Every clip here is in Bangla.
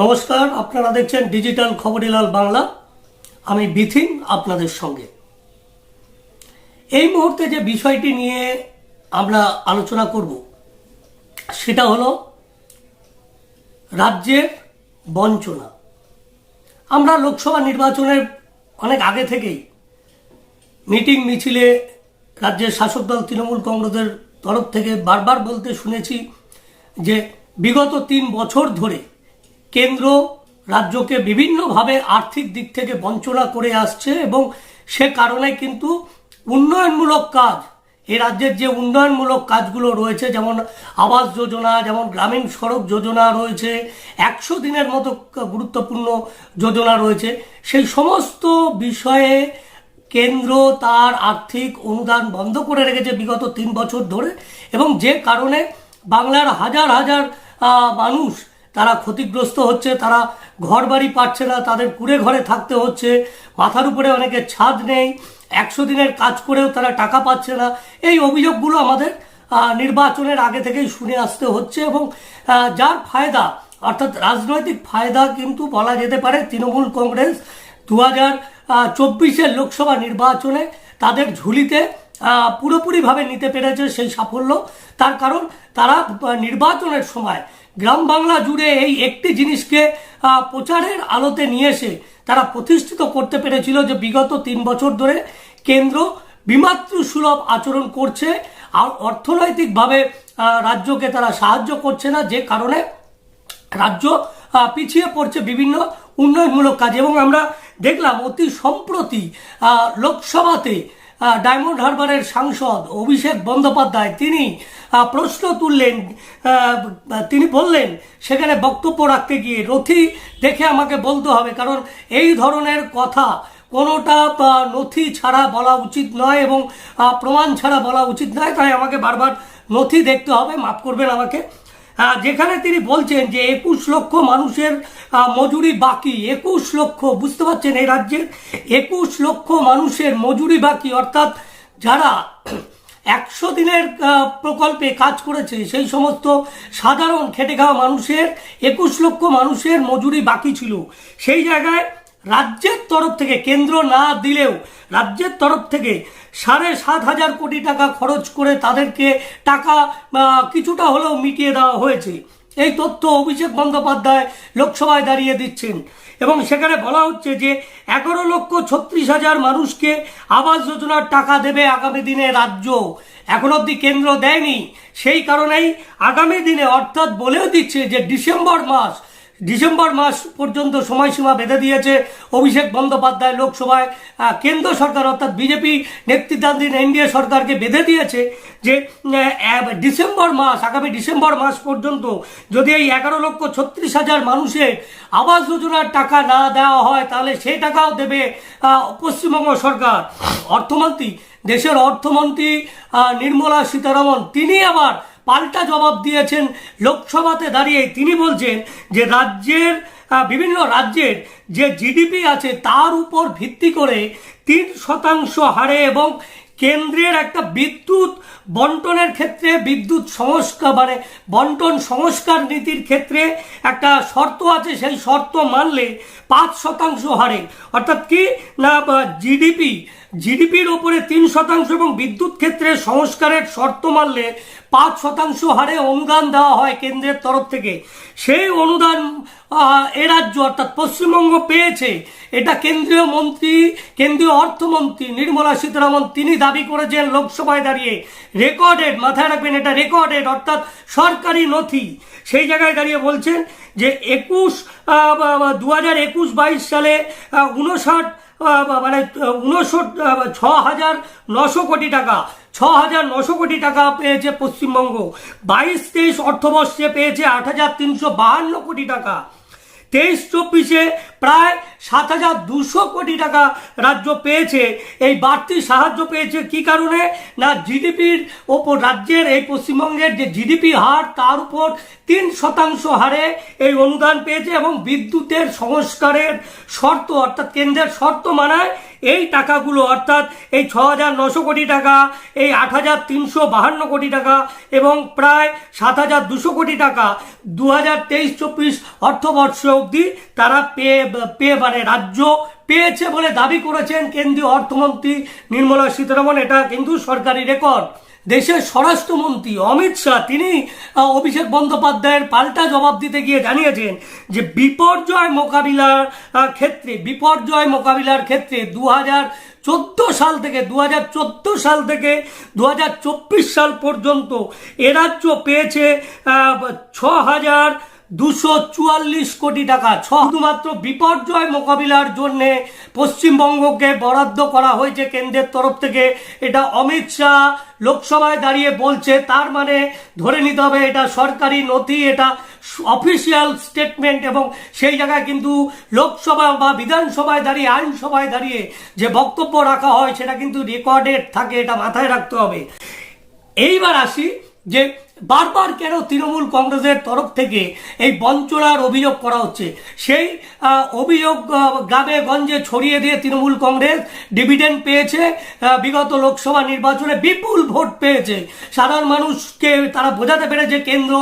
নমস্কার, আপনারা দেখছেন ডিজিটাল খবরিলাল বাংলা। আমি বিথিন আপনাদের সঙ্গে। এই মুহূর্তে যে বিষয়টি নিয়ে আমরা আলোচনা করব, সেটা হলো রাজ্যের বঞ্চনা। আমরা লোকসভা নির্বাচনের অনেক আগে থেকেই মিটিং মিছিলে রাজ্যের শাসক দল তৃণমূল কংগ্রেসের তরফ থেকে বারবার বলতে শুনেছি যে বিগত তিন বছর ধরে কেন্দ্র রাজ্যকে বিভিন্নভাবে আর্থিক দিক থেকে বঞ্চনা করে আসছে এবং সে কারণে কিন্তু উন্নয়নমূলক কাজ এই রাজ্যের যে উন্নয়নমূলক কাজগুলো রয়েছে, যেমন আবাস যোজনা, যেমন গ্রামীণ সড়ক যোজনা রয়েছে, একশো দিনের মতো গুরুত্বপূর্ণ যোজনা রয়েছে, সেই সমস্ত বিষয়ে কেন্দ্র তার আর্থিক অনুদান বন্ধ করে রেখেছে বিগত তিন বছর ধরে এবং যে কারণে বাংলার হাজার হাজার মানুষ তারা ক্ষতিগ্রস্ত হচ্ছে, তারা ঘর বাড়ি পাচ্ছে না, তাদের কুড়ে ঘরে থাকতে হচ্ছে, মাথার উপরে অনেকে ছাদ নেই, একশো দিনের কাজ করেও তারা টাকা পাচ্ছে না। এই অভিযোগগুলো আমাদের নির্বাচনের আগে থেকেই শুনে আসতে হচ্ছে এবং যার ফায়দা, অর্থাৎ রাজনৈতিক ফায়দা কিন্তু বলা যেতে পারে তৃণমূল কংগ্রেস দু হাজার চব্বিশের লোকসভা নির্বাচনে তাদের ঝুলিতে পুরোপুরিভাবে নিতে পেরেছে সেই সাফল্য। তার কারণ, তারা নির্বাচনের সময় গ্রাম বাংলা জুড়ে এই একটি জিনিসকে প্রচারের আলোতে নিয়ে এসে তারা প্রতিষ্ঠিত করতে পেরেছিল যে বিগত তিন বছর ধরে কেন্দ্র বিমাতৃ সুলভ আচরণ করছে আর অর্থনৈতিকভাবে রাজ্যকে তারা সাহায্য করছে না, যে কারণে রাজ্য পিছিয়ে পড়ছে বিভিন্ন উন্নয়নমূলক কাজ। এবং আমরা দেখলাম অতি সম্প্রতি লোকসভাতে ডায়মন্ড হারবারের সাংসদ অভিষেক বন্দ্যোপাধ্যায়, তিনি প্রশ্ন তুললেন তিনি বললেন, সেখানে বক্তব্য রাখতে গিয়ে রথি দেখে আমাকে বলতে হবে, কারণ এই ধরনের কথা কোনোটা নথি ছাড়া বলা উচিত নয় এবং প্রমাণ ছাড়া বলা উচিত নয়, তাই আমাকে বারবার নথি দেখতে হবে, মাফ করবেন আমাকে। যেখানে তিনি বলছেন যে একুশ লক্ষ মানুষের মজুরি বাকি, একুশ লক্ষ, বুঝতে পারছেন এই রাজ্যের, একুশ লক্ষ মানুষের মজুরি বাকি, অর্থাৎ যারা একশো দিনের প্রকল্পে কাজ করেছে। সেই সমস্ত সাধারণ খেটে খাওয়া মানুষের, একুশ লক্ষ মানুষের মজুরি বাকি ছিল। সেই জায়গায় রাজ্যের তরফ থেকে কেন্দ্র না দিলেও রাজ্যের তরফ থেকে সাড়ে সাত হাজার কোটি টাকা খরচ করে তাদেরকে টাকা কিছুটা হলেও মিটিয়ে দেওয়া হয়েছে। এই তথ্য অভিষেক বন্দ্যোপাধ্যায় লোকসভায় দাঁড়িয়ে দিচ্ছেন। এবং সেখানে বলা হচ্ছে যে, এগারো লক্ষ ছত্রিশ হাজার মানুষকে আবাস যোজনার টাকা দেবে আগামী দিনে রাজ্য। এখন অবধি কেন্দ্র দেয়নি। সেই কারণেই আগামী দিনে অর্থাৎ বলেও দিচ্ছে যে, ডিসেম্বর মাস ডিসেম্বর মাস পর্যন্ত সময়সীমা বেঁধে দিয়েছে অভিষেক বন্দ্যোপাধ্যায় লোকসভায়। কেন্দ্র সরকার অর্থাৎ বিজেপি নেতৃত্বাধীন এনডিএ সরকারকে বেঁধে দিয়েছে যে ডিসেম্বর মাস, আগামী ডিসেম্বর মাস পর্যন্ত যদি এই এগারো লক্ষ ছত্রিশ হাজার মানুষের আবাস যোজনার টাকা না দেওয়া হয়, তাহলে সেই টাকাও দেবে পশ্চিমবঙ্গ সরকার। অর্থমন্ত্রী, দেশের অর্থমন্ত্রী নির্মলা সীতারামন, তিনি আবার পাল্টা জবাব দিয়েছেন লোকসভাতে দাঁড়িয়ে তিনি বলছেন যে রাজ্যের বিভিন্ন রাজ্যের যে জিডিপি আছে তার উপর ভিত্তি করে তিন শতাংশ হারে এবং কেন্দ্রের একটা বিদ্যুৎ বন্টনের ক্ষেত্রে বিদ্যুৎ সংস্কার মানে বন্টন সংস্কার নীতির ক্ষেত্রে একটা শর্ত আছে, সেই শর্ত মানলে পাঁচ শতাংশ হারে। অর্থাৎ কি? না জিডিপি জিডিপির ওপরে তিন শতাংশ এবং বিদ্যুৎ ক্ষেত্রে সংস্কারের শর্ত মানলে পাঁচ শতাংশ হারে অনুদান দেওয়া হয় কেন্দ্রের তরফ থেকে। সেই অনুদান এ রাজ্য অর্থাৎ পশ্চিমবঙ্গ পেয়েছে। এটা কেন্দ্রীয় মন্ত্রী, কেন্দ্রীয় অর্থমন্ত্রী নির্মলা সীতারামন তিনি দাবি করেছেন লোকসভায় দাঁড়িয়ে। রেকর্ডেড, মাথায় রাখবেন, এটা রেকর্ডেড, অর্থাৎ সরকারি নথি। সেই জায়গায় দাঁড়িয়ে বলছেন যে একুশ দু হাজার একুশ বাইশ সালে উনষাট মানে উনষট ছ হাজার নশো কোটি টাকা ছ হাজার নশো কোটি টাকা পেয়েছে পশ্চিমবঙ্গ। বাইশ তেইশ অর্থবর্ষে পেয়েছে আট হাজার তিনশো বাহান্ন কোটি টাকা। তেইশ চব্বিশে প্রায় সাত হাজার দুশো কোটি টাকা রাজ্য পেয়েছে। এই বাড়তি সাহায্য পেয়েছে কি কারণে? না, জিডিপির ওপর রাজ্যের এই পশ্চিমবঙ্গের যে জিডিপি হার, তার উপর তিন শতাংশ হারে এই অনুদান পেয়েছে এবং বিদ্যুতের সংস্কারের শর্ত, অর্থাৎ কেন্দ্রের শর্ত মানায় এই টাকাগুলো অর্থাৎ এই ছ হাজার নশো কোটি টাকা, এই আট হাজার তিনশো বাহান্ন কোটি টাকা এবং প্রায় সাত হাজার দুশো কোটি টাকা দু হাজার তেইশ চব্বিশ অর্থবর্ষ অবধি তারা পেয়ে পেয়ে মানে রাজ্য পেয়েছে বলে দাবি করেছেন কেন্দ্রীয় অর্থমন্ত্রী নির্মলা সীতারামন। এটা কিন্তু সরকারি রেকর্ড। দেশের স্বরাষ্ট্রমন্ত্রী অমিত শাহ, তিনি অভিষেক বন্দ্যোপাধ্যায়ের পাল্টা জবাব দিতে গিয়ে জানিয়েছেন যে বিপর্যয় মোকাবিলার ক্ষেত্রে, বিপর্যয় মোকাবিলার ক্ষেত্রে দু চোদ্দ সাল থেকে দু হাজার চোদ্দ সাল থেকে দু হাজার চব্বিশ সাল পর্যন্ত এরাজ্য রাজ্য পেয়েছে ছ হাজার দুশো চুয়াল্লিশ কোটি টাকা। শুধুমাত্র বিপর্যয় মোকাবিলার জন্য পশ্চিমবঙ্গকে বরাদ্দ করা হয়েছে কেন্দ্রের তরফ থেকে। এটা অমিত শাহ লোকসভায় দাঁড়িয়ে বলছে, তার মানে ধরে নিতে হবে এটা সরকারি নথি, এটা অফিসিয়াল স্টেটমেন্ট এবং সেই জায়গায় কিন্তু লোকসভা বা বিধানসভায় দাঁড়িয়ে, আইনসভায় দাঁড়িয়ে যে বক্তব্য রাখা হয় সেটা কিন্তু রেকর্ডেড থাকে, এটা মাথায় রাখতে হবে। এইবার আসি যে বারবার কেন তৃণমূল কংগ্রেসের তরফ থেকে এই বঞ্চনার অভিযোগ করা হচ্ছে? সেই অভিযোগ গ্রামে গঞ্জে ছড়িয়ে দিয়ে তৃণমূল কংগ্রেস ডিভিডেন্ড পেয়েছে বিগত লোকসভা নির্বাচনে বিপুল ভোট পেয়েছে। সাধারণ মানুষকে তারা বোঝাতে পেরেছে কেন্দ্র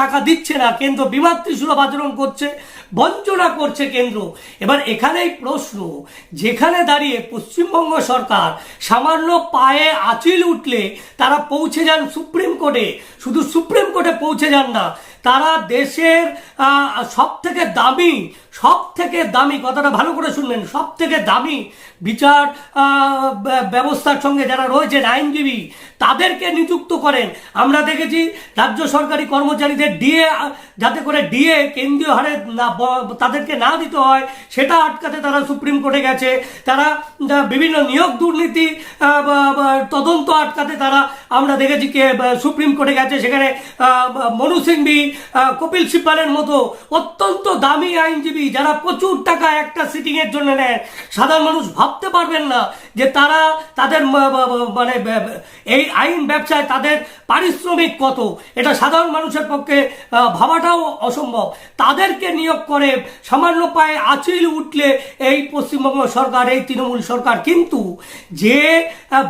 টাকা দিচ্ছে না, কেন্দ্র বিমাতৃসুলভ আচরণ করছে। বঞ্চনা করছে কেন্দ্র। এবার এখানেই প্রশ্ন, যেখানে দাঁড়িয়ে পশ্চিমবঙ্গ সরকার সামান্য পায়ে আঁচিল উঠলে তারা পৌঁছে যান সুপ্রিম কোর্টে। শুধু সুপ্রিম কোর্টে পৌঁছে যান না তারা দেশের সব থেকে দামি সব থেকে দামি, কথাটা ভালো করে শুনবেন সব থেকে দামি বিচার ব্যবস্থার সঙ্গে যারা রয়েছেন, আইনজীবী, তাদেরকে নিযুক্ত করেন। আমরা দেখেছি রাজ্য সরকারি কর্মচারীদের ডিএ, যাতে করে ডিএ কেন্দ্রীয় হারে তাদেরকে না দিতে হয়, সেটা আটকাতে তারা সুপ্রিম কোর্টে গেছে। তারা বিভিন্ন নিয়োগ দুর্নীতি তদন্ত আটকাতে তারা, আমরা দেখেছি কে সুপ্রিম কোর্টে গেছে। সেখানে মনু সিংভি কপিল সিব্বালের মতো অত্যন্ত দামি আইনজীবী যারা প্রচুর টাকা একটা সিটিং এর জন্য নেয়, সাধারণ মানুষ ভাবতে পারবেন না যে তারা তাদের মানে এই আইন ব্যবসায় তাদের পারিশ্রমিক কত। এটা সাধারণ মানুষের পক্ষে ভাবাটাও অসম্ভব। তাদেরকে নিয়োগ করে সামান্য পায়ে আঁচিল উঠলে এই পশ্চিমবঙ্গ সরকার, এই তৃণমূল সরকার কিন্তু যে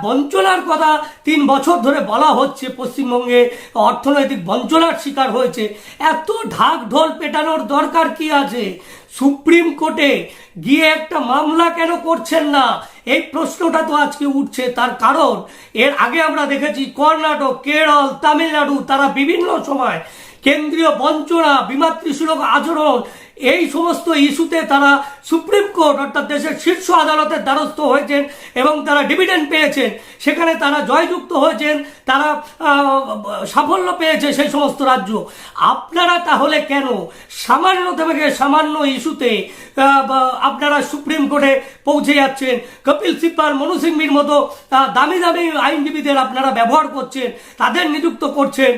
বঞ্চনার কথা তিন বছর ধরে বলা হচ্ছে পশ্চিমবঙ্গে অর্থনৈতিক বঞ্চনার শিকার হয়েছে এত ঢাক ঢোল পেটানোর দরকার কি আছে? সুপ্রিম কোর্টে গিয়ে একটা মামলা কেন করছেন না? এই প্রশ্নটা তো আজকে উঠছে। তার কারণ, এর আগে আমরা দেখেছি কর্ণাটক, কেরল, তামিলনাড়ু, তারা বিভিন্ন সময় কেন্দ্রীয় বঞ্চনা, বিমাতৃসুলভ আচরণ এই সমস্ত ইস্যুতে তারা সুপ্রিম কোর্ট, অর্থাৎ দেশের শীর্ষ আদালতের দ্বারস্থ হয়েছেন এবং তারা ডিভিডেন্ড পেয়েছেন। সেখানে তারা জয়যুক্ত হয়েছেন, তারা সাফল্য পেয়েছে সেই সমস্ত রাজ্য। আপনারা তাহলে কেন সামান্য থেকে সামান্য ইস্যুতে আপনারা সুপ্রিম কোর্টে পৌঁছে যাচ্ছেন? কপিল সিব্বাল মনু সিংভির মতো দামি দামি আইনজীবীদের আপনারা ব্যবহার করছেন, তাদের নিযুক্ত করছেন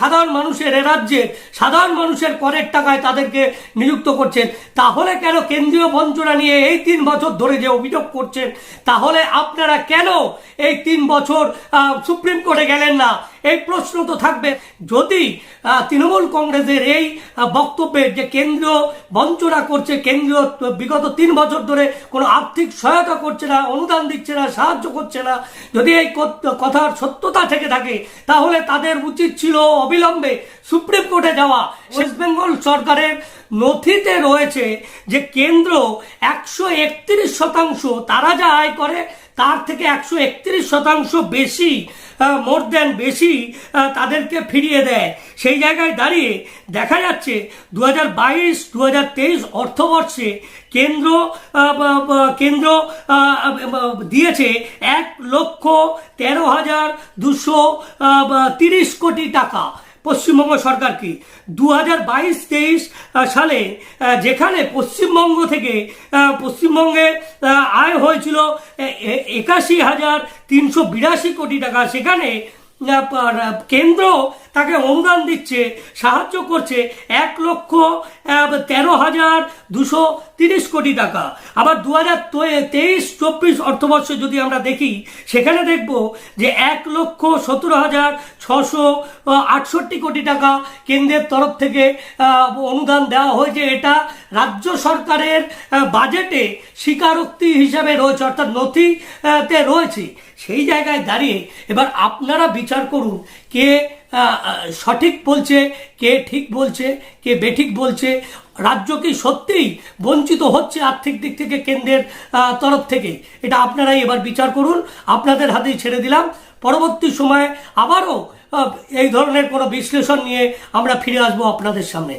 সাধারণ মানুষের এ রাজ্যে সাধারণ মানুষের করের টাকায় তাদেরকে নিযুক্ত করছেন, তাহলে কেন কেন্দ্রীয় বঞ্চনা নিয়ে এই তিন বছর ধরে যে অভিযোগ করছেন, তাহলে আপনারা কেন এই তিন বছর সুপ্রিম কোর্টে গেলেন না? এই প্রশ্ন তো থাকবে। যদি তৃণমূল কংগ্রেসের এই আহ, বক্তব্যের যে কেন্দ্র বঞ্চনা করছে কেন্দ্র বিগত তিন বছর ধরে কোনো আর্থিক সহায়তা করছে না অনুদান দিচ্ছে না সাহায্য করছে না যদি এই কথার সত্যতা থেকে থাকে তাহলে তাদের উচিত ছিল অবিলম্বে সুপ্রিম কোর্টে যাওয়া। ওয়েস্ট বেঙ্গল সরকারের নথিতে রয়েছে যে কেন্দ্র একশো একত্রিশ শতাংশ তারা যা আয় করে তার থেকে একশো একত্রিশ শতাংশ বেশি মোর দেন বেশি তাদেরকে ফিরিয়ে দেয়। সেই জায়গায় দাঁড়িয়ে দেখা যাচ্ছে দু হাজার বাইশ দু হাজার তেইশ অর্থবর্ষে কেন্দ্র কেন্দ্র দিয়েছে এক লক্ষ তেরো হাজার দুশো তিরিশ কোটি টাকা। পশ্চিমবঙ্গ সরকার কি? দু হাজার বাইশ তেইশ সালে যেখানে পশ্চিমবঙ্গ থেকে পশ্চিমবঙ্গে আয় হয়েছিল একাশি হাজার তিনশো বিরাশি কোটি টাকা। সেখানে কেন্দ্র তাকে অনুদান দিচ্ছে, সাহায্য করছে এক লক্ষ তেরো হাজার দুশো তিরিশ কোটি টাকা। আবার দু হাজার তেইশ, চব্বিশ অর্থবর্ষে যদি আমরা দেখি, সেখানে দেখব যে এক লক্ষ সতেরো হাজার ছশো আটষট্টি কোটি টাকা কেন্দ্রের তরফ থেকে অনুদান দেওয়া হয়েছে। এটা রাজ্য সরকারের বাজেটে স্বীকারোক্তি হিসাবে রয়েছে, অর্থাৎ নথিতে রয়েছে। সেই জায়গায় দাঁড়িয়ে এবার আপনারা বিচার করুন কে সঠিক বলছে, কে ঠিক বলছে, কে বেঠিক বলছে, রাজ্য কি সত্যিই বঞ্চিত হচ্ছে আর্থিক দিক থেকে, কেন্দ্রের তরফ থেকে? এটা আপনারাই এবার বিচার করুন, আপনাদের হাতেই ছেড়ে দিলাম। পরবর্তী সময়ে আবারও এই ধরনের কোনো বিশ্লেষণ নিয়ে আমরা ফিরে আসব আপনাদের সামনে।